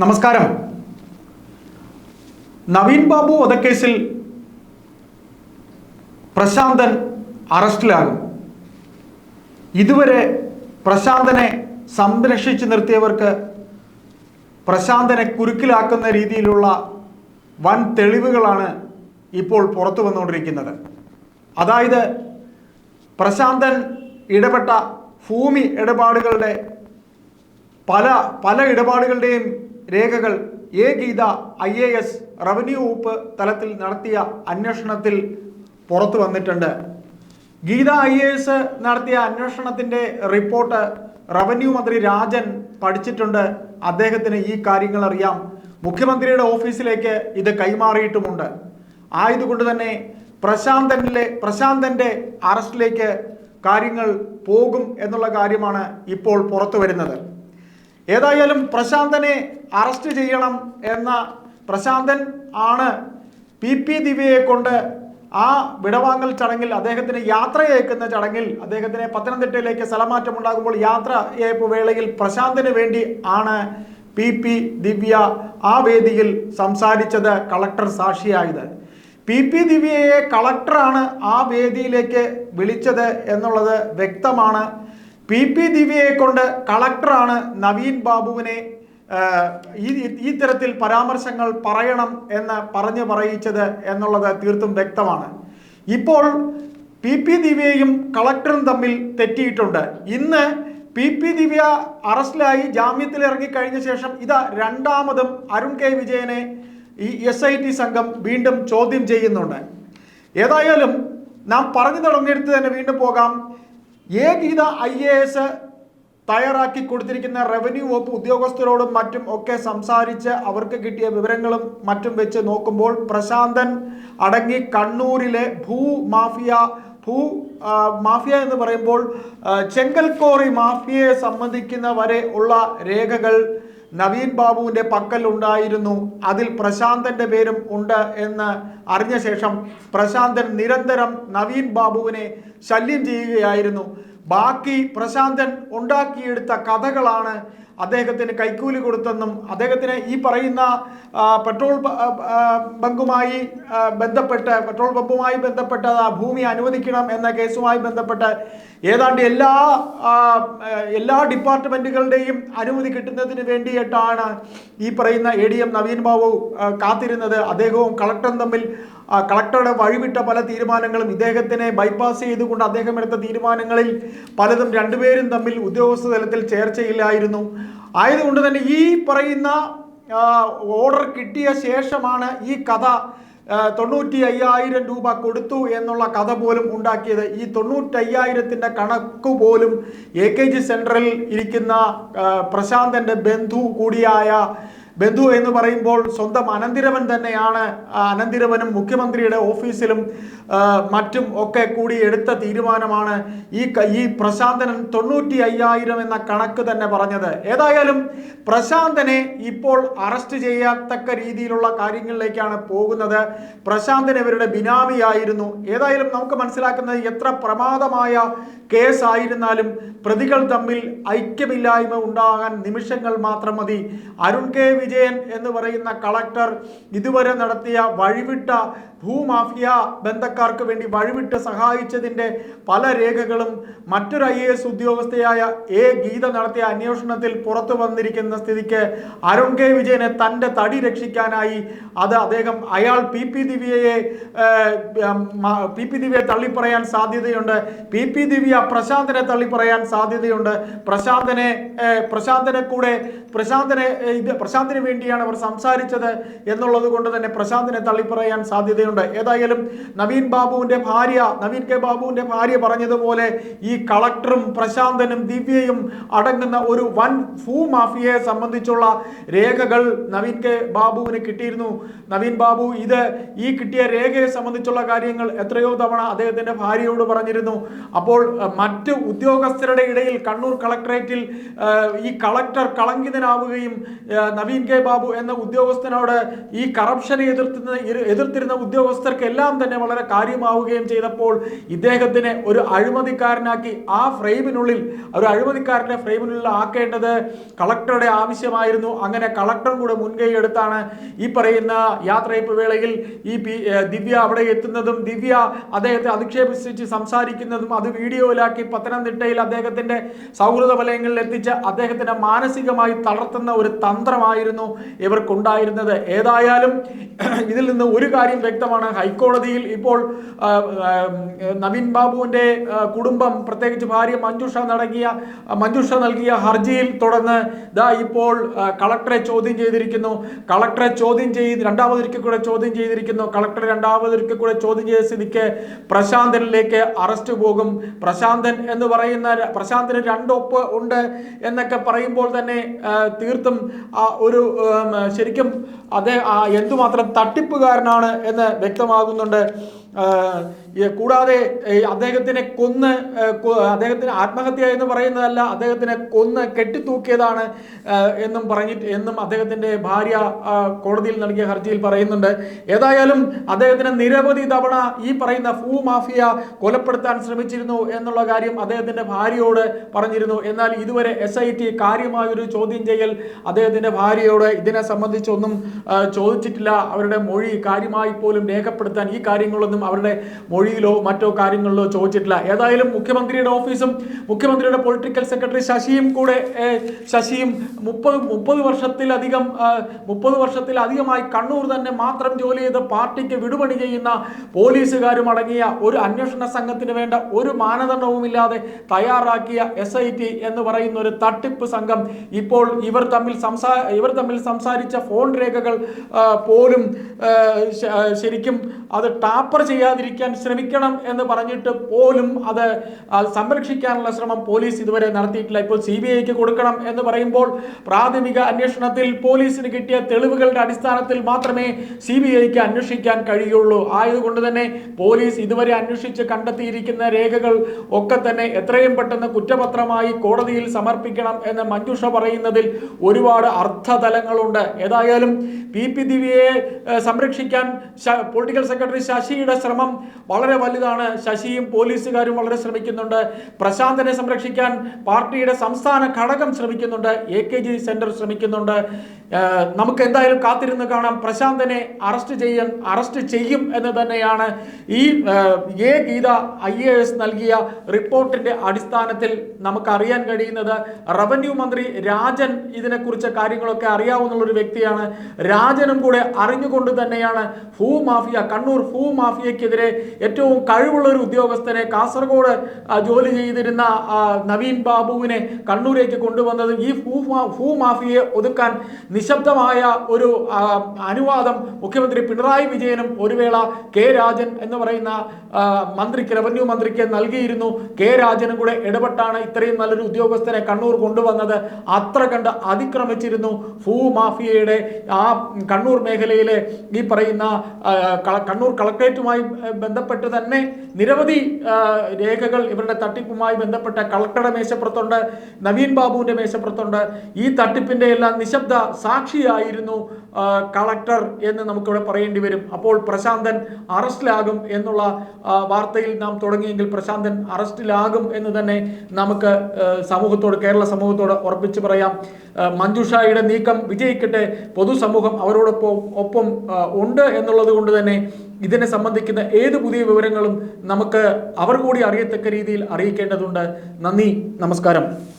നമസ്കാരം. നവീൻ ബാബു വധക്കേസിൽ പ്രശാന്തൻ അറസ്റ്റിലാകും. ഇതുവരെ പ്രശാന്തനെ സംരക്ഷിച്ചു നിർത്തിയവർക്ക് പ്രശാന്തനെ കുരുക്കിലാക്കുന്ന രീതിയിലുള്ള വൻ തെളിവുകളാണ് ഇപ്പോൾ പുറത്തു വന്നുകൊണ്ടിരിക്കുന്നത്. അതായത് പ്രശാന്തൻ ഇടപെട്ട ഭൂമി ഇടപാടുകളുടെ പല പല ഇടപാടുകളുടെയും രേഖകൾ A Geetha I A S revenue വകുപ്പ് തലത്തിൽ നടത്തിയ അന്വേഷണത്തിൽ പുറത്തു വന്നിട്ടുണ്ട്. ഗീത ഐ എ എസ് നടത്തിയ അന്വേഷണത്തിന്റെ റിപ്പോർട്ട് റവന്യൂ മന്ത്രി രാജൻ പഠിച്ചിട്ടുണ്ട്. അദ്ദേഹത്തിന് ഈ കാര്യങ്ങൾ അറിയാം. മുഖ്യമന്ത്രിയുടെ ഓഫീസിലേക്ക് ഇത് കൈമാറിയിട്ടുമുണ്ട്. ആയതുകൊണ്ട് തന്നെ പ്രശാന്തനിലെ പ്രശാന്തന്റെ അറസ്റ്റിലേക്ക് കാര്യങ്ങൾ പോകും എന്നുള്ള കാര്യമാണ് ഇപ്പോൾ പുറത്തു വരുന്നത്. ഏതായാലും പ്രശാന്തനെ അറസ്റ്റ് ചെയ്യണം എന്ന പ്രശാന്തൻ ആണ് പി പി ദിവ്യയെ കൊണ്ട് ആ വിടവാങ്ങൽ ചടങ്ങിൽ അദ്ദേഹത്തിന് യാത്രയയക്കുന്ന ചടങ്ങിൽ അദ്ദേഹത്തിന് പത്തനംതിട്ടയിലേക്ക് സ്ഥലമാറ്റം ഉണ്ടാകുമ്പോൾ യാത്രയയപ്പ് വേളയിൽ പ്രശാന്തിന് വേണ്ടി ആണ് പി പി ദിവ്യ ആ വേദിയിൽ സംസാരിച്ചത് കളക്ടർ സാക്ഷിയായത്. പി പി ദിവ്യയെ കളക്ടറാണ് ആ വേദിയിലേക്ക് വിളിച്ചത് എന്നുള്ളത് വ്യക്തമാണ്. പി പി ദിവ്യയെ കൊണ്ട് കളക്ടറാണ് നവീൻ ബാബുവിനെ ഈ ഈ തരത്തിൽ പരാമർശങ്ങൾ പറയണം എന്ന് പറഞ്ഞു പറയിച്ചത് എന്നുള്ളത് തീർത്തും വ്യക്തമാണ്. ഇപ്പോൾ പി പി ദിവ്യയും കളക്ടറും തമ്മിൽ തെറ്റിയിട്ടുണ്ട്. ഇന്ന് പി പി ദിവ്യ അറസ്റ്റിലായി ജാമ്യത്തിൽ ഇറങ്ങിക്കഴിഞ്ഞ ശേഷം ഇതാ രണ്ടാമതും അരുൺ കെ വിജയനെ ഈ എസ് ഐ ടി സംഘം വീണ്ടും ചോദ്യം ചെയ്യുന്നുണ്ട്. ഏതായാലും നാം പറഞ്ഞു തുടങ്ങിയെടുത്ത് തന്നെ വീണ്ടും പോകാം. A Geetha I A S തയ്യാറാക്കി കൊടുത്തിരിക്കുന്ന റവന്യൂ വകുപ്പ് ഉദ്യോഗസ്ഥരോടും മറ്റും ഒക്കെ സംസാരിച്ച് അവർക്ക് കിട്ടിയ വിവരങ്ങളും മറ്റും വെച്ച് നോക്കുമ്പോൾ പ്രശാന്തൻ അടങ്ങി കണ്ണൂരിലെ ഭൂ മാഫിയ ഭൂ മാഫിയ എന്ന് പറയുമ്പോൾ ചെങ്കൽക്കോറി മാഫിയയെ സംബന്ധിക്കുന്ന വരെ ഉള്ള രേഖകൾ നവീൻ ബാബുവിന്റെ പക്കൽ ഉണ്ടായിരുന്നു അതിൽ പ്രശാന്തന്റെ പേരും ഉണ്ട് എന്ന് അറിഞ്ഞ ശേഷം പ്രശാന്തൻ നിരന്തരം നവീൻ ബാബുവിനെ ശല്യം ചെയ്യുകയായിരുന്നു. ബാക്കി പ്രശാന്തൻ ഉണ്ടാക്കിയെടുത്ത കഥകളാണ് അദ്ദേഹത്തിന് കൈക്കൂലി കൊടുത്തെന്നും അദ്ദേഹത്തിന് ഈ പറയുന്ന പെട്രോൾ ബങ്കുമായി ബന്ധപ്പെട്ട് പെട്രോൾ പമ്പുമായി ബന്ധപ്പെട്ട് ആ ഭൂമി അനുവദിക്കണം എന്ന കേസുമായി ബന്ധപ്പെട്ട് ഏതാണ്ട് എല്ലാ എല്ലാ ഡിപ്പാർട്ട്മെന്റുകളുടെയും അനുമതി കിട്ടുന്നതിന് വേണ്ടിയിട്ടാണ് ഈ പറയുന്ന A D M Naveen Babu കാത്തിരുന്നത്. അദ്ദേഹവും കളക്ടറും തമ്മിൽ കളക്ടറുടെ വഴിവിട്ട പല തീരുമാനങ്ങളും ഇദ്ദേഹത്തിനെ ബൈപ്പാസ് ചെയ്തുകൊണ്ട് അദ്ദേഹം എടുത്ത തീരുമാനങ്ങളിൽ പലതും രണ്ടുപേരും തമ്മിൽ ഉദ്യോഗസ്ഥ തലത്തിൽ ചേർച്ചയില്ലായിരുന്നു. ആയതുകൊണ്ട് തന്നെ ഈ പറയുന്ന ഓർഡർ കിട്ടിയ ശേഷമാണ് ഈ കഥ തൊണ്ണൂറ്റി അയ്യായിരം രൂപ കൊടുത്തു എന്നുള്ള കഥ പോലും ഉണ്ടാക്കിയത്. ഈ തൊണ്ണൂറ്റി അയ്യായിരത്തിന്റെ കണക്ക് പോലും എ കെ ജി സെൻട്രലിൽ ഇരിക്കുന്ന പ്രശാന്തന്റെ ബന്ധു കൂടിയായ ബന്ധു എന്ന് പറയുമ്പോൾ സ്വന്തം അനന്തിരവൻ തന്നെയാണ്. അനന്തിരവനും മുഖ്യമന്ത്രിയുടെ ഓഫീസിലും മറ്റും ഒക്കെ കൂടി എടുത്ത തീരുമാനമാണ് ഈ ഈ പ്രശാന്തനൻ തൊണ്ണൂറ്റി അയ്യായിരം എന്ന കണക്ക് തന്നെ പറഞ്ഞത്. ഏതായാലും പ്രശാന്തനെ ഇപ്പോൾ അറസ്റ്റ് ചെയ്യത്തക്ക രീതിയിലുള്ള കാര്യങ്ങളിലേക്കാണ് പോകുന്നത്. പ്രശാന്തൻ ഇവരുടെ ബിനാമിയായിരുന്നു. ഏതായാലും നമുക്ക് മനസ്സിലാക്കുന്നത് എത്ര പ്രമാദമായ കേസ് ആയിരുന്നാലും പ്രതികൾ തമ്മിൽ ഐക്യമില്ലായ്മ ഉണ്ടാകാൻ നിമിഷങ്ങൾ മാത്രം മതി. അരുൺ കെ വിജയൻ എന്ന് പറയുന്ന കളക്ടർ ഇതുവരെ നടത്തിയ വഴിവിട്ട ഭൂമാഫിയ ബന്ധക്കാർക്ക് വേണ്ടി വഴിവിട്ട് സഹായിച്ചതിന്റെ പല രേഖകളും മറ്റൊരു ഐ എ എസ് ഉദ്യോഗസ്ഥയായ എ ഗീത നടത്തിയ അന്വേഷണത്തിൽ പുറത്തു വന്നിരിക്കുന്ന സ്ഥിതിക്ക് അരുൺ കെ വിജയനെ തന്റെ തടി രക്ഷിക്കാനായി അത് അദ്ദേഹം അയാൾ പി പി ദിവ്യയെ പി പി ദിവ്യയെ തള്ളിപ്പറയാൻ സാധ്യതയുണ്ട്. പി പി ദിവ്യ പ്രശാന്തനെ തള്ളിപ്പറയാൻ സാധ്യതയുണ്ട്. പ്രശാന്തനെ പ്രശാന്തനെ കൂടെ പ്രശാന്തനെ ഇത് പ്രശാന്തിന് വേണ്ടിയാണ് അവർ സംസാരിച്ചത് എന്നുള്ളത് കൊണ്ട് തന്നെ പ്രശാന്തിനെ തള്ളിപ്പറയാൻ സാധ്യതയുണ്ട്. ഏതായാലും നവീൻ ബാബുവിന്റെ ഭാര്യ നവീൻ കെ ബാബുവിന്റെ ഭാര്യ പറഞ്ഞതുപോലെ ഈ കളക്ടറും പ്രശാന്തനും ദിവ്യയും അടങ്ങുന്ന ഒരു വൻ ഭൂമാഫിയയെ സംബന്ധിച്ചുള്ള രേഖകൾ നവീൻ കെ ബാബുവിന് കിട്ടിയിരുന്നു. നവീൻ ബാബു ഇത് ഈ കിട്ടിയ രേഖയെ സംബന്ധിച്ചുള്ള കാര്യങ്ങൾ എത്രയോ തവണ അദ്ദേഹത്തിന്റെ ഭാര്യയോട് പറഞ്ഞിരുന്നു. അപ്പോൾ മറ്റു മറ്റ് ഉദ്യോഗസ്ഥരുടെ ഇടയിൽ കണ്ണൂർ കളക്ടറേറ്റിൽ ഈ കളക്ടർ കളങ്കിതനാവുകയും നവീൻ കെ ബാബു എന്ന ഉദ്യോഗസ്ഥനോട് ഈ കറപ്ഷനെ എതിർത്തിരുന്ന എതിർത്തിരുന്ന ഉദ്യോഗ ഉദ്യോഗസ്ഥർക്ക് എല്ലാം തന്നെ വളരെ കാര്യമാവുകയും ചെയ്തപ്പോൾ ഇദ്ദേഹത്തിനെ ഒരു അഴിമതിക്കാരനാക്കി ആ ഫ്രെയിമിനുള്ളിൽ ഒരു അഴിമതിക്കാരന്റെ ഫ്രെയിമിനുള്ളിൽ ആക്കേണ്ടത് കളക്ടറുടെ ആവശ്യമായിരുന്നു. അങ്ങനെ കളക്ടറും കൂടെ മുൻകൈ എടുത്താണ് ഈ പറയുന്ന യാത്രയപ്പ് വേളയിൽ ഈ ദിവ്യ അവിടെ എത്തുന്നതും ദിവ്യ അദ്ദേഹത്തെ അധിക്ഷേപിച്ച് സംസാരിക്കുന്നതും അത് വീഡിയോയിലാക്കി പത്തനംതിട്ടയിൽ അദ്ദേഹത്തിന്റെ സൗഹൃദ വലയങ്ങളിൽ എത്തിച്ച് അദ്ദേഹത്തിനെ മാനസികമായി തളർത്തുന്ന ഒരു തന്ത്രമായിരുന്നു ഇവർക്കുണ്ടായിരുന്നത്. ഏതായാലും ഇതിൽ നിന്ന് ഒരു കാര്യം വ്യക്തമാണ് ഹൈക്കോടതിയിൽ ഇപ്പോൾ നവീൻ ബാബുവിന്റെ കുടുംബം പ്രത്യേകിച്ച് ഭാര്യ മഞ്ജുഷ നടങ്ങിയ മഞ്ജുഷ നൽകിയ ഹർജിയിൽ തുടർന്ന് ദാ ഇപ്പോൾ കളക്ടറെ ചോദ്യം ചെയ്തിരിക്കുന്നു. കളക്ടറെ ചോദ്യം ചെയ്ത് രണ്ടാമതൊരിക്കൽ കൂടെ ചോദ്യം ചെയ്തിരിക്കുന്നു. കളക്ടർ രണ്ടാമതൊരിക്കൽ കൂടെ ചോദ്യം ചെയ്ത സ്ഥിതിക്ക് പ്രശാന്തനിലേക്ക് അറസ്റ്റ് പോകും. പ്രശാന്തൻ എന്ന് പറയുന്ന പ്രശാന്തന് രണ്ടൊപ്പ് ഉണ്ട് എന്നൊക്കെ പറയുമ്പോൾ തന്നെ തീർത്തും ഒരു ശരിക്കും ആ, എന്തുമാത്രം തട്ടിപ്പുകാരനാണ് എന്ന് വ്യക്തമാകുന്നുണ്ട്. കൂടാതെ അദ്ദേഹത്തിനെ കൊന്ന് അദ്ദേഹത്തിന് ആത്മഹത്യ എന്ന് പറയുന്നതല്ല അദ്ദേഹത്തിനെ കൊന്ന് കെട്ടിത്തൂക്കിയതാണ് എന്നും പറഞ്ഞിട്ട് എന്നും അദ്ദേഹത്തിന്റെ ഭാര്യ കോടതിയിൽ നൽകിയ ഹർജിയിൽ പറയുന്നുണ്ട്. ഏതായാലും അദ്ദേഹത്തിന് നിരവധി തവണ ഈ പറയുന്ന ഫൂ മാഫിയ കൊലപ്പെടുത്താൻ ശ്രമിച്ചിരുന്നു എന്നുള്ള കാര്യം അദ്ദേഹത്തിന്റെ ഭാര്യയോട് പറഞ്ഞിരുന്നു. എന്നാൽ ഇതുവരെ എസ് ഐ ടി കാര്യമായൊരു ചോദ്യം ചെയ്യൽ അദ്ദേഹത്തിന്റെ ഭാര്യയോട് ഇതിനെ സംബന്ധിച്ചൊന്നും ചോദിച്ചിട്ടില്ല. അവരുടെ മൊഴി കാര്യമായി പോലും രേഖപ്പെടുത്താൻ ഈ കാര്യങ്ങളൊന്നും അവരുടെ മൊഴിയിലോ മറ്റോ കാര്യങ്ങളിലോ ചോദിച്ചിട്ടില്ല. ഏതായാലും മുഖ്യമന്ത്രിയുടെ ഓഫീസും മുഖ്യമന്ത്രിയുടെ പൊളിറ്റിക്കൽ സെക്രട്ടറി ശശിയും കൂടെ ശശിയും മുപ്പത് മുപ്പത് വർഷത്തിലധികം മുപ്പത് വർഷത്തിലധികമായി കണ്ണൂർ തന്നെ മാത്രം ജോലി ചെയ്ത് പാർട്ടിക്ക് വിടുപണി ചെയ്യുന്ന പോലീസുകാരും അടങ്ങിയ ഒരു അന്വേഷണ സംഘത്തിന് വേണ്ട ഒരു മാനദണ്ഡവുമില്ലാതെ തയ്യാറാക്കിയ എസ് ഐ ടി എന്ന് പറയുന്ന ഒരു തട്ടിപ്പ് സംഘം ഇപ്പോൾ ഇവർ തമ്മിൽ സംസാ ഇവർ തമ്മിൽ സംസാരിച്ച ഫോൺ രേഖകൾ പോലും ശരിക്കും അത് ടാപ്പർ ചെയ്യാതിരിക്കാൻ ശ്രമിക്കണം എന്ന് പറഞ്ഞിട്ട് പോലും അത് സംരക്ഷിക്കാനുള്ള ശ്രമം പോലീസ് ഇതുവരെ നടത്തിയിട്ടില്ല. ഇപ്പോൾ സി ബി ഐക്ക് കൊടുക്കണം എന്ന് പറയുമ്പോൾ പ്രാഥമിക അന്വേഷണത്തിൽ പോലീസിന് കിട്ടിയ തെളിവുകളുടെ അടിസ്ഥാനത്തിൽ മാത്രമേ സി ബി ഐക്ക് അന്വേഷിക്കാൻ കഴിയുള്ളൂ. ആയതുകൊണ്ട് തന്നെ പോലീസ് ഇതുവരെ അന്വേഷിച്ച് കണ്ടെത്തിയിരിക്കുന്ന രേഖകൾ ഒക്കെ തന്നെ എത്രയും പെട്ടെന്ന് കുറ്റപത്രമായി കോടതിയിൽ സമർപ്പിക്കണം എന്ന് മഞ്ജുഷ പറയുന്നതിൽ ഒരുപാട് അർത്ഥതലങ്ങളുണ്ട്. ഏതായാലും പി പി ദിവ്യയെ സംരക്ഷിക്കാൻ പൊളിറ്റിക്കൽ സെക്രട്ടറി ശശിയുടെ ശ്രമം വളരെ വലുതാണ്. ശശിയും പോലീസുകാരും വളരെ ശ്രമിക്കുന്നുണ്ട്. പ്രശാന്തനെ സംരക്ഷിക്കാൻ പാർട്ടിയുടെ സംസ്ഥാന ഘടകം ശ്രമിക്കുന്നുണ്ട്. എ കെ ജി സെന്റർ ശ്രമിക്കുന്നുണ്ട്. നമുക്ക് എന്തായാലും കാത്തിരുന്ന് കാണാം. പ്രശാന്തനെ അറസ്റ്റ് ചെയ്യാൻ അറസ്റ്റ് ചെയ്യും എന്ന് തന്നെയാണ് ഈ A Geetha I A S നൽകിയ റിപ്പോർട്ടിന്റെ അടിസ്ഥാനത്തിൽ നമുക്ക് അറിയാൻ കഴിയുന്നത്. റവന്യൂ മന്ത്രി രാജൻ ഇതിനെക്കുറിച്ച് കാര്യങ്ങളൊക്കെ അറിയാവുന്ന ഒരു വ്യക്തിയാണ്. രാജനും കൂടെ അറിഞ്ഞുകൊണ്ട് തന്നെയാണ് ഭൂമാഫിയ കണ്ണൂർ ഭൂ മാഫിയക്കെതിരെ ഏറ്റവും കഴിവുള്ള ഒരു ഉദ്യോഗസ്ഥനെ കാസർഗോഡ് ജോലി ചെയ്തിരുന്ന നവീൻ ബാബുവിനെ കണ്ണൂരേക്ക് കൊണ്ടുവന്നത് ഈ ഭൂ ഭൂ ഒതുക്കാൻ നിശബ്ദമായ ഒരു അനുവാദം മുഖ്യമന്ത്രി പിണറായി വിജയനും ഒരു വേള കെ രാജൻ എന്ന് പറയുന്ന മന്ത്രിക്ക് റവന്യൂ മന്ത്രിക്ക് നൽകിയിരുന്നു. കെ രാജനും കൂടെ ഇടപെട്ടാണ് ഇത്രയും നല്ലൊരു ഉദ്യോഗസ്ഥനെ കണ്ണൂർ കൊണ്ടുവന്നത്. അത്ര കണ്ട് അതിക്രമിച്ചിരുന്നു ഭൂ മാഫിയയുടെ ആ കണ്ണൂർ മേഖലയിലെ ഈ പറയുന്ന കണ്ണൂർ കളക്ടറേറ്റുമായി ആ, ബന്ധപ്പെട്ട് തന്നെ നിരവധി രേഖകൾ ഇവരുടെ തട്ടിപ്പുമായി ബന്ധപ്പെട്ട കളക്ടറുടെ മേശപ്പുറത്തുണ്ട് നവീൻ ബാബുവിന്റെ മേശപ്പുറത്തുണ്ട്. ഈ തട്ടിപ്പിന്റെ എല്ലാം നിശബ്ദ സാക്ഷിയായിരുന്നു കളക്ടർ എന്ന് നമുക്കിവിടെ പറയേണ്ടി വരും. അപ്പോൾ പ്രശാന്തൻ അറസ്റ്റിലാകും എന്നുള്ള വാർത്തയിൽ നാം തുടങ്ങിയെങ്കിൽ പ്രശാന്തൻ അറസ്റ്റിലാകും എന്ന് തന്നെ നമുക്ക് സമൂഹത്തോട് കേരള സമൂഹത്തോട് ഉറപ്പിച്ചു പറയാം. മഞ്ജുഷായുടെ നീക്കം വിജയിക്കട്ടെ പൊതുസമൂഹം അവരോടൊപ്പം ഒപ്പം ഉണ്ട് എന്നുള്ളത് കൊണ്ട് തന്നെ ഇതിനെ സംബന്ധിക്കുന്ന ഏത് പുതിയ വിവരങ്ങളും നമുക്ക് അവർ കൂടി അറിയത്തക്ക രീതിയിൽ അറിയിക്കേണ്ടതുണ്ട്. നന്ദി നമസ്കാരം.